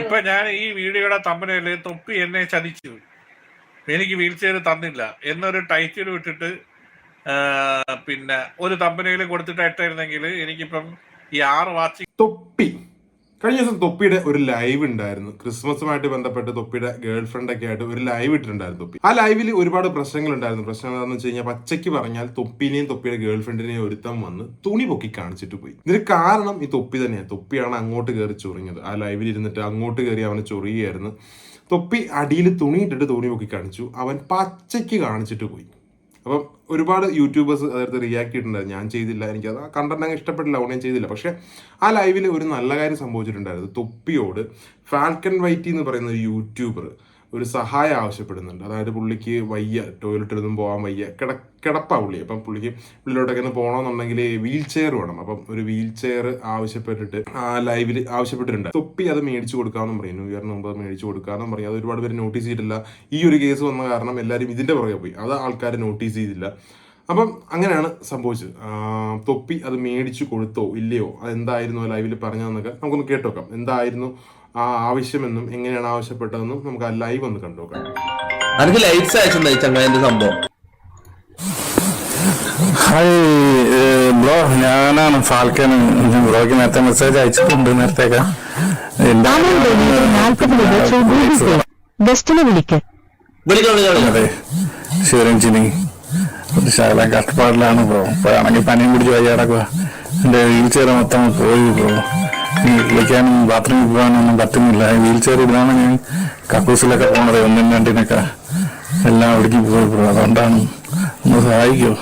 ഇപ്പൊ ഞാൻ ഈ വീഡിയോയുടെ തമ്പനയിൽ തൊപ്പി എന്നെ ചതിച്ചു. എനിക്ക് വീൽ ചെയർ തന്നില്ല എന്നൊരു ടൈറ്റിൽ വിട്ടിട്ട് പിന്നെ ഒരു തമ്പനയിൽ കൊടുത്തിട്ടായിട്ടായിരുന്നെങ്കിൽ എനിക്കിപ്പം ഈ ആറ് വാച്ച് തൊപ്പി. കഴിഞ്ഞ ദിവസം തൊപ്പിയുടെ ഒരു ലൈവ് ഉണ്ടായിരുന്നു. ക്രിസ്മസുമായിട്ട് ബന്ധപ്പെട്ട് തൊപ്പിയുടെ ഗേൾ ഫ്രണ്ട് ഒക്കെ ആയിട്ട് ഒരു ലൈവ് ഇട്ടിട്ടുണ്ടായിരുന്നു തൊപ്പി. ആ ലൈവിൽ ഒരുപാട് പ്രശ്നങ്ങൾ ഉണ്ടായിരുന്നു പ്രശ്നം എന്താണെന്ന് വെച്ച് കഴിഞ്ഞാൽ പച്ചയ്ക്ക് പറഞ്ഞാൽ തൊപ്പിനെയും തൊപ്പിയുടെ ഗേൾ ഫ്രണ്ടിനെയും ഒരുത്തം വന്ന് തുണി പൊക്കി കാണിച്ചിട്ട് പോയി. ഇതിന് കാരണം ഈ തൊപ്പി തന്നെയാണ് തൊപ്പിയാണ് അങ്ങോട്ട് കയറി ചൊറിഞ്ഞത്. ആ ലൈവിൽ ഇരുന്നിട്ട് അങ്ങോട്ട് കയറി അവനെ ചൊറിയായിരുന്നു തൊപ്പി അടിയിൽ തുണി ഇട്ടിട്ട് തുണി പൊക്കി കാണിച്ചു. അവൻ പച്ചയ്ക്ക് കാണിച്ചിട്ട് പോയി. അപ്പം ഒരുപാട് യൂട്യൂബേഴ്സ് അതായത് റിയാക്ട് ചെയ്തിട്ടുണ്ടായിരുന്നു ഞാൻ ചെയ്തില്ല എനിക്ക് അത് കണ്ടന്റ് അങ്ങ് ഇഷ്ടപ്പെട്ടില്ല അതുകൊണ്ട് ചെയ്തില്ല. പക്ഷേ ആ ലൈവിൽ ഒരു നല്ല കാര്യം സംഭവിച്ചിട്ടുണ്ടായിരുന്നു. തൊപ്പിയോട് ഫാൽക്കൺ വൈറ്റി എന്ന് പറയുന്ന ഒരു യൂട്യൂബർ ഒരു സഹായം ആവശ്യപ്പെടുന്നുണ്ട്. അതായത് പുള്ളിക്ക് വയ്യ ടോയ്ലറ്റിലൊന്നും പോകാൻ വയ്യ കിട കിടപ്പാ പുള്ളി. അപ്പം പുള്ളിക്ക് പുള്ളിയിലോട്ടൊക്കെ ഒന്ന് പോകണമെന്നുണ്ടെങ്കിൽ വീൽ ചെയർ വേണം. അപ്പം ഒരു വീൽ ചെയർ ആവശ്യപ്പെട്ടിട്ട് ആ ലൈവിൽ ആവശ്യപ്പെട്ടിട്ടുണ്ട്. തൊപ്പി അത് മേടിച്ചു കൊടുക്കാമെന്നും പറയും. ന്യൂ ഇയറിന് മുമ്പ് അത് മേടിച്ചു കൊടുക്കാമെന്നും പറയും. അത് ഒരുപാട് പേര് നോട്ടീസ് ചെയ്തിട്ടില്ല. ഈ ഒരു കേസ് വന്ന കാരണം എല്ലാവരും ഇതിന്റെ പുറകെ പോയി. അത് ആൾക്കാർ നോട്ടീസ് ചെയ്തില്ല. അപ്പം അങ്ങനെയാണ് സംഭവിച്ചത്. തൊപ്പി അത് മേടിച്ചു കൊടുത്തോ ഇല്ലയോ അതെന്തായിരുന്നു ലൈവിൽ പറഞ്ഞതെന്നൊക്കെ നമുക്കൊന്ന് കേട്ടോക്കാം. എന്തായിരുന്നു ആ ആവശ്യമെന്നും എങ്ങനെയാണ് ആവശ്യപ്പെട്ടതെന്നും നമുക്ക് ആ ലൈവ് ഒന്ന് കണ്ടുനോക്കാം അതിന് ലൈറ്റ്സ് അയച്ചിട്ടുണ്ടായി ചങ്ങാതിന്റെ സംഭവം. ഹായ് ബ്രോ ഞാനാണ് ഫാൽക്കൻ. ബ്രോയ്ക്ക് നേരത്തെ മെസ്സേജ് അയച്ചിട്ടുണ്ട് നേരത്തേക്ക്. അതെ. ശിവരഞ്ജിനി. ശകലം കഷ്ടപ്പാടിലാണ് ബ്രോ. ഇപ്പോഴാണെങ്കിൽ പനിയും പിടിച്ച് വയ്യാടക്കുക എന്റെ വീൽ ചെയർ മൊത്തം പോയി ബ്രോ. വിളിക്കാനും ബാത്റൂമിൽ പോകാനൊന്നും പറ്റുന്നില്ല. വീൽ ചെയർ ഇതാണ് ഞാൻ കക്കൂസിലൊക്കെ പോണത്. ഒന്നും രണ്ടിനൊക്കെ എല്ലാം ഒടുക്കി പോയപ്പോൾ അതുകൊണ്ടാണ് ഒന്ന് സഹായിക്കോ.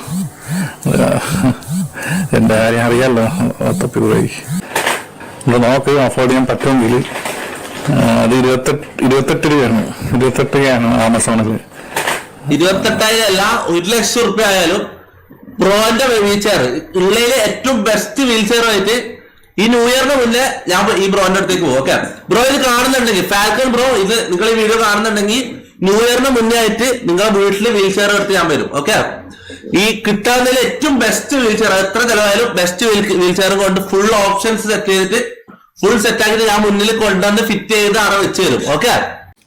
എന്റെ കാര്യം അറിയാമല്ലോ തപ്പിപ്പോയി പോയി. ഒന്ന് നോക്ക് അഫോർഡ് ചെയ്യാൻ പറ്റുമെങ്കിൽ. അത് ഇരുപത്തെട്ട് ഇരുപത്തെട്ട് രൂപയാണ്. ഇരുപത്തെട്ട് രൂപയാണ് ആമസോണിൽ. ഇരുപത്തെട്ടായിരം അല്ല ഒരു ലക്ഷം റുപ്യ ആയാലും ബ്രോന്റെ വീൽ ചെയർ. ഇന്ത്യയിലെ ഏറ്റവും ബെസ്റ്റ് വീൽ ചെയർ ആയിട്ട് ഈ ന്യൂ ഇയറിന് മുന്നേ ഞാൻ ഈ ബ്രോന്റെ അടുത്തേക്ക് പോകും ഓക്കെ ബ്രോ ഇത് കാണുന്നുണ്ടെങ്കിൽ ഫാൽക്കൺ ബ്രോ ഇത് നിങ്ങൾ ഈ വീഡിയോ കാണുന്നുണ്ടെങ്കിൽ ന്യൂ ഇയറിന് മുന്നേ ആയിട്ട് നിങ്ങളെ വീട്ടിൽ വീൽ ചെയർ എടുത്ത് ഞാൻ വരും ഓക്കെ ഈ കിട്ടാവുന്നതിൽ ഏറ്റവും ബെസ്റ്റ് വീൽ ചെയർ എത്ര ചെലവായാലും ബെസ്റ്റ് വീൽ ചെയർ കൊണ്ട് ഫുൾ ഓപ്ഷൻസ് സെറ്റ് ചെയ്തിട്ട് ഫുൾ സെറ്റ് ആക്കിയിട്ട് ഞാൻ മുന്നിൽ കൊണ്ടുവന്ന് ഫിറ്റ് ചെയ്ത് അവിടെ വെച്ച് തരും ഓക്കെ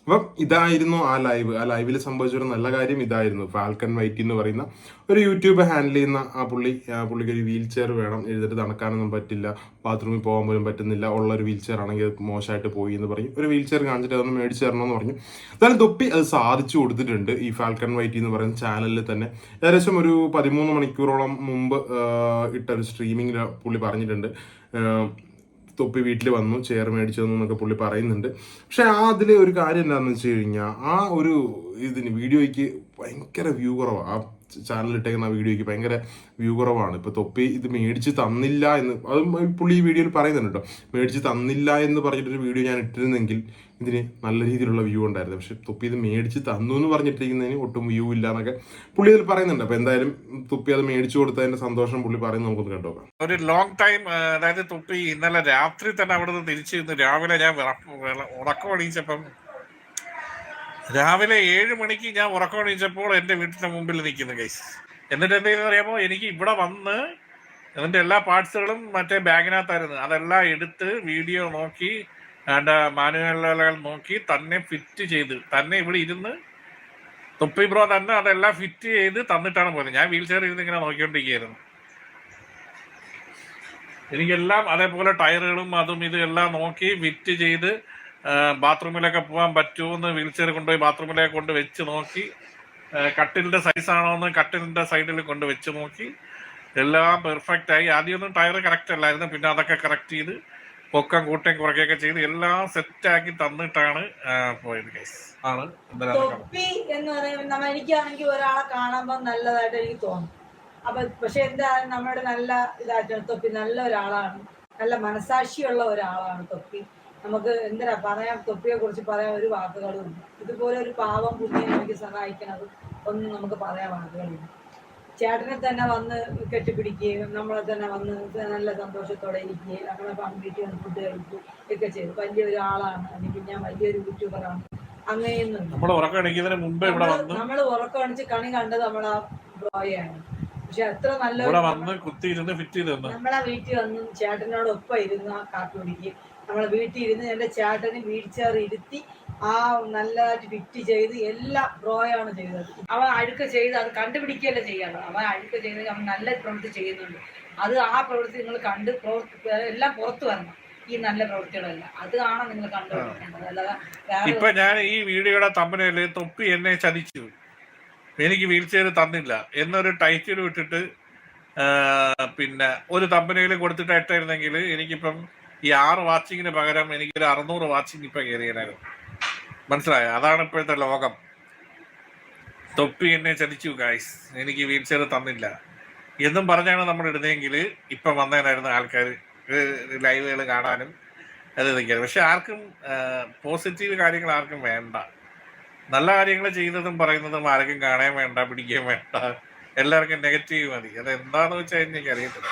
അപ്പം ഇതായിരുന്നു ആ ലൈവ്. ആ ലൈവിൽ സംഭവിച്ചൊരു നല്ല കാര്യം ഇതായിരുന്നു. ഫാൽക്കൺ വൈറ്റി എന്ന് പറയുന്ന ഒരു യൂട്യൂബ് ഹാൻഡിൽ ചെയ്യുന്ന ആ പുള്ളി പുള്ളിക്ക് ഒരു വീൽ ചെയർ വേണം. എഴുതിട്ട് നടക്കാനൊന്നും പറ്റില്ല. ബാത്റൂമിൽ പോകാൻ പോലും പറ്റുന്നില്ല. ഉള്ള ഒരു വീൽ ചെയർ ആണെങ്കിൽ മോശമായിട്ട് പോയി എന്ന് പറഞ്ഞു. ഒരു വീൽ ചെയർ കാണിച്ചിട്ട് അതൊന്ന് മേടിച്ചു തരണമെന്ന് പറഞ്ഞു. എന്നാലും തൊപ്പി അത് സാധിച്ചു കൊടുത്തിട്ടുണ്ട് ഈ ഫാൽക്കൺ വൈറ്റി എന്ന് പറയുന്ന ചാനലിൽ തന്നെ. ഏകദേശം ഒരു പതിമൂന്ന് മണിക്കൂറോളം മുമ്പ് ഇട്ട ഒരു സ്ട്രീമിങ്ങിൽ പുള്ളി പറഞ്ഞിട്ടുണ്ട്. തൊപ്പി വീട്ടിൽ വന്നു ചെയർ മേടിച്ചു തന്നു എന്നൊക്കെ പുള്ളി പറയുന്നുണ്ട്. പക്ഷെ ആ അതിലെ ഒരു കാര്യം എന്താണെന്ന് വെച്ച് കഴിഞ്ഞാൽ ആ ഒരു ഇതിന് വീഡിയോയ്ക്ക് ഭയങ്കര വ്യൂ കുറവാണ് ഇട്ടേക്കുന്ന ആ വീഡിയോയ്ക്ക് ഭയങ്കര വ്യൂ കുറവാണ്. ഇപ്പൊ തൊപ്പി ഇത് മേടിച്ച് തന്നില്ല എന്ന് അതും പുള്ളി ഈ വീഡിയോയിൽ പറയുന്നുണ്ട് കേട്ടോ മേടിച്ച് തന്നില്ല എന്ന് പറഞ്ഞിട്ടൊരു വീഡിയോ ഞാൻ ഇട്ടിരുന്നെങ്കിൽ ഇതിന് നല്ല രീതിയിലുള്ള വ്യൂ ഉണ്ടായിരുന്നു. പക്ഷെ തൊപ്പി ഇത് മേടിച്ച് തന്നു എന്ന് പറഞ്ഞിട്ടിരിക്കുന്നതിന് ഒട്ടും വ്യൂ ഇല്ല എന്നൊക്കെ പുള്ളി ഇതിൽ പറയുന്നുണ്ട്. അപ്പൊ എന്തായാലും തൊപ്പി അത് മേടിച്ചു കൊടുത്തതിന്റെ സന്തോഷം പുള്ളി പറയുന്നത് നമുക്കൊന്ന് കേട്ടോ ഒരു ലോങ് ടൈം അതായത് തൊപ്പി ഇന്നലെ രാത്രി തന്നെ അവിടെ നിന്ന് തിരിച്ചു രാവിലെ ഞാൻ ഉറക്കം എണീച്ചപ്പം രാവിലെ ഏഴ് മണിക്ക് ഞാൻ ഉറക്കം എണീച്ചപ്പോൾ എന്റെ വീട്ടിന്റെ മുമ്പിൽ നിൽക്കുന്നു ഗൈസ് എന്നിട്ട് എന്തെങ്കിലും അറിയാമോ? എനിക്ക് ഇവിടെ വന്ന് അതിന്റെ എല്ലാ പാർട്സുകളും മറ്റേ ബാഗിനകത്തായിരുന്നു. അതെല്ലാം എടുത്ത് വീഡിയോ നോക്കി അതിന്റെ മാനുവലുകൾ നോക്കി തന്നെ ഫിറ്റ് ചെയ്ത് തന്നെ ഇവിടെ ഇരുന്ന് തുപ്പി ബ്രോ തന്നെ അതെല്ലാം ഫിറ്റ് ചെയ്ത് തന്നിട്ടാണ് പോയത്. ഞാൻ വീൽ ചെയർ ഇരുന്ന് ഇങ്ങനെ നോക്കിക്കൊണ്ടിരിക്കുകയായിരുന്നു. എനിക്കെല്ലാം അതേപോലെ ടയറുകളും അതും ഇതും എല്ലാം നോക്കി ഫിറ്റ് ചെയ്ത് ബാത്റൂമിലൊക്കെ പോകാൻ പറ്റുമെന്ന് വീൽ ചെയർ കൊണ്ടുപോയി ബാത്റൂമിലേക്ക് കൊണ്ട് വെച്ച് നോക്കി. കട്ടിലിന്റെ സൈസ് ആണോ എന്ന് കട്ടിലിന്റെ സൈഡിൽ കൊണ്ട് വെച്ച് നോക്കി. എല്ലാം പെർഫെക്റ്റ് ആയി. ആദ്യമൊന്നും ടയർ കറക്റ്റ് അല്ലായിരുന്നു. പിന്നെ അതൊക്കെ കറക്റ്റ് ചെയ്ത് പൊക്കം കൂട്ടേം കുറയ്ക്കുകയൊക്കെ ചെയ്ത് എല്ലാം സെറ്റ് ആക്കി തന്നിട്ടാണ് പോയത് കേസ് ആണ് തൊപ്പി എന്ന് പറയുമ്പോൾ എനിക്കാണെങ്കിൽ ഒരാളെ കാണുമ്പോൾ നല്ലതായിട്ട് എനിക്ക് തോന്നും. അപ്പൊ പക്ഷെ എന്താ നമ്മുടെ നല്ല ഇതായിട്ടാണ് തൊപ്പി നല്ല ഒരാളാണ്. നല്ല മനസാക്ഷിയുള്ള ഒരാളാണ് തൊപ്പി. നമുക്ക് എന്തിനാ പറയാം തൊപ്പിയെ കുറിച്ച് പറയാൻ ഒരു വാക്കുകളും ഇതുപോലെ ഒരു പാവം കുഞ്ഞിനെ എനിക്ക് സഹായിക്കണത് ഒന്നും നമുക്ക് പറയാൻ വാക്കുകളില്ല. ചേട്ടനെ തന്നെ വന്ന് കെട്ടിപ്പിടിക്കുകയും നമ്മളെ തന്നെ വന്ന് നല്ല സന്തോഷത്തോടെ ഇരിക്കുകയും നമ്മളെ വീട്ടിൽ വന്ന് ഫുഡ് കഴിക്കുകയും ഒക്കെ ചെയ്തു. വലിയൊരു ആളാണ് അല്ലെങ്കിൽ ഞാൻ വലിയൊരു യൂട്യൂബറാണ് അങ്ങനെയൊന്നും നമ്മൾ ഉറക്കം നമ്മൾ ഉറക്കമണിച്ച് കണി കണ്ടത് നമ്മളാ ബ്രോയാണ് പക്ഷെ എത്ര നല്ല ഇവിടെ വന്ന് കുത്തിയിരുന്ന് ഫിറ്റ് ചെയ്ത് തന്നു നമ്മളെ വീട്ടിൽ വന്ന് ചേട്ടനോടൊപ്പം ഇരുന്ന് ആ കാപ്പി കുടിക്കും. നമ്മളെ വീട്ടിൽ ഇരുന്ന് എന്റെ ചേട്ടന് വീൽ ചെയർ ഇരുത്തി ആ നല്ലതായിട്ട് ഫിറ്റ് ചെയ്ത് എല്ലാ ബ്രോയാണ് ചെയ്തത്. അവൻ അഴുക്ക് ചെയ്ത് അത് കണ്ടുപിടിക്കുകയല്ല ചെയ്യാറ്. അവൻ അഴുക്ക് ചെയ്ത് അവൻ നല്ല പ്രവൃത്തി ചെയ്യുന്നുണ്ട്. അത് ആ പ്രവൃത്തി നിങ്ങൾ കണ്ട് എല്ലാം പുറത്തു വരണം. ഈ നല്ല പ്രവൃത്തികളെല്ലാം. അത് കാണാൻ നിങ്ങൾ കണ്ടുപിടിക്കേണ്ടത്. അല്ലാതെ ഇപ്പൊ ഞാൻ ഈ വീഡിയോയുടെ തമ്പനയിൽ തൊപ്പി എന്നെ ചതിച്ചു. എനിക്ക് വീൽ ചെയർ തന്നില്ല എന്നൊരു ടൈറ്റിൽ വിട്ടിട്ട് പിന്നെ ഒരു തമ്പനയിൽ കൊടുത്തിട്ട് ഇട്ടായിരുന്നെങ്കിൽ എനിക്കിപ്പം ഈ ആറ് വാച്ചിങ്ങിന് പകരം എനിക്കൊരു അറുന്നൂറ് വാച്ചിങ് ഇപ്പം കയറിയായിരുന്നു മനസ്സിലായോ? അതാണ് ഇപ്പോഴത്തെ ലോകം. തൊപ്പി എന്നെ ചതിച്ചു ഗായ്സ് എനിക്ക് വീൽ ചെയർ തന്നില്ല. എന്നും പറഞ്ഞാണ് നമ്മൾ ഇടുന്നതെങ്കിൽ ഇപ്പം വന്നതിനായിരുന്നു ആൾക്കാർ ലൈവുകൾ കാണാനും അത് നിൽക്കുന്നത് പക്ഷെ ആർക്കും പോസിറ്റീവ് കാര്യങ്ങൾ ആർക്കും വേണ്ട. നല്ല കാര്യങ്ങൾ ചെയ്യുന്നതും പറയുന്നതും ആർക്കും കാണാൻ വേണ്ട പിടിക്കാൻ വേണ്ട. എല്ലാവർക്കും നെഗറ്റീവ് മതി. അത് എന്താന്ന് വെച്ചാൽ എനിക്ക് അറിയത്തില്ല.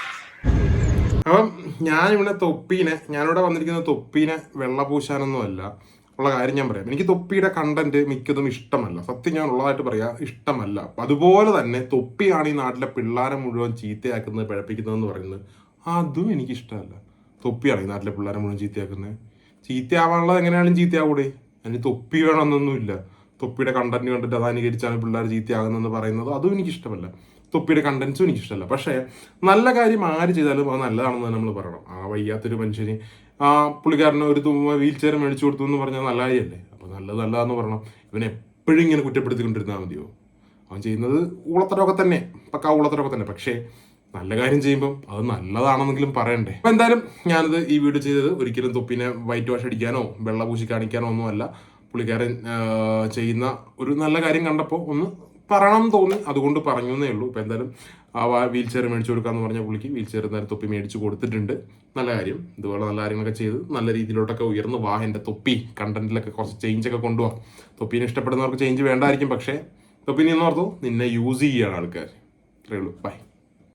അപ്പം ഞാനിവിടെ തൊപ്പീനെ ഞാനിവിടെ വന്നിരിക്കുന്ന തൊപ്പീനെ വെള്ളപൂശാനൊന്നും അല്ല ഉള്ള കാര്യം ഞാൻ പറയാം. എനിക്ക് തൊപ്പിയുടെ കണ്ടന്റ് മിക്കതും ഇഷ്ടമല്ല. സത്യം ഞാൻ ഉള്ളതായിട്ട് പറയാം ഇഷ്ടമല്ല. അതുപോലെ തന്നെ തൊപ്പിയാണ് ഈ നാട്ടിലെ പിള്ളേരെ മുഴുവൻ ചീത്തയാക്കുന്നത് പിഴപ്പിക്കുന്നതെന്ന് പറയുന്നത്. അതും എനിക്ക് ഇഷ്ടമല്ല തൊപ്പിയാണ് ഈ നാട്ടിലെ പിള്ളേരെ മുഴുവൻ ചീത്തയാക്കുന്നത്? ചീത്തയാവാനുള്ളത് എങ്ങനെയാണെങ്കിലും ചീത്തയാവൂടെ. അതിന് തൊപ്പി വേണമെന്നൊന്നുമില്ല. തൊപ്പിയുടെ കണ്ടന്റ് കണ്ടിട്ട് അത് അനുകരിച്ചാണ് പിള്ളേർ ചീത്തയാകുന്നതെന്ന് പറയുന്നത്. അതും എനിക്കിഷ്ടമല്ല. തൊപ്പിയുടെ കണ്ടന്റ്സും എനിക്കിഷ്ടമല്ല. പക്ഷേ നല്ല കാര്യം ആര് ചെയ്താലും അത് നല്ലതാണെന്ന് നമ്മൾ പറയണം. ആ വയ്യാത്തൊരു മനുഷ്യന് ആ പുള്ളിക്കാരന് ഒരു വീൽ ചെയർ മേടിച്ചു കൊടുത്തു എന്ന് പറഞ്ഞാൽ നല്ല കാര്യമല്ലേ? അപ്പോൾ നല്ലത് നല്ലതാന്ന് പറയണം. ഇവനെ എപ്പോഴും ഇങ്ങനെ കുറ്റപ്പെടുത്തിക്കൊണ്ടിരുന്നാൽ മതിയോ? അവൻ ചെയ്യുന്നത് ഊളത്തരമൊക്കെ തന്നെ. പക്കാ ഊളത്തരമൊക്കെ തന്നെ. പക്ഷേ നല്ല കാര്യം ചെയ്യുമ്പം അത് നല്ലതാണെന്നെങ്കിലും പറയണ്ടേ? അപ്പൊ എന്തായാലും ഞാനത് ഈ വീഡിയോ ചെയ്തത് ഒരിക്കലും തൊപ്പിനെ വൈറ്റ് വാഷ് അടിക്കാനോ വെള്ള പൂശി കാണിക്കാനോ ഒന്നുമല്ല പുള്ളിക്കാരൻ ചെയ്യുന്ന ഒരു നല്ല കാര്യം കണ്ടപ്പോൾ ഒന്ന് പറയണം തോന്നി. അതുകൊണ്ട് പറഞ്ഞു എന്നേ ഉള്ളൂ. ഇപ്പം എന്തായാലും ആ വീൽ ചെയർ മേടിച്ചു കൊടുക്കാമെന്ന് പറഞ്ഞ പുള്ളിക്ക് വീൽ ചെയർ എന്തായാലും തൊപ്പി മേടിച്ചു കൊടുത്തിട്ടുണ്ട്. നല്ല കാര്യം. ഇതുപോലെ നല്ല കാര്യങ്ങളൊക്കെ ചെയ്ത് നല്ല രീതിയിലോട്ടൊക്കെ ഉയർന്ന് വാ എന്റെ തൊപ്പി കണ്ടന്റിലൊക്കെ കുറച്ച് ചേഞ്ച് ഒക്കെ കൊണ്ടുപോകാം തൊപ്പീനെ ഇഷ്ടപ്പെടുന്നവർക്ക് ചേഞ്ച് വേണ്ടായിരിക്കും പക്ഷേ തൊപ്പി എന്ന് ഓർത്തു. നിന്നെ യൂസ് ചെയ്യുകയാണ് ആൾക്കാർ അത്രേ ഉള്ളൂ. ബൈ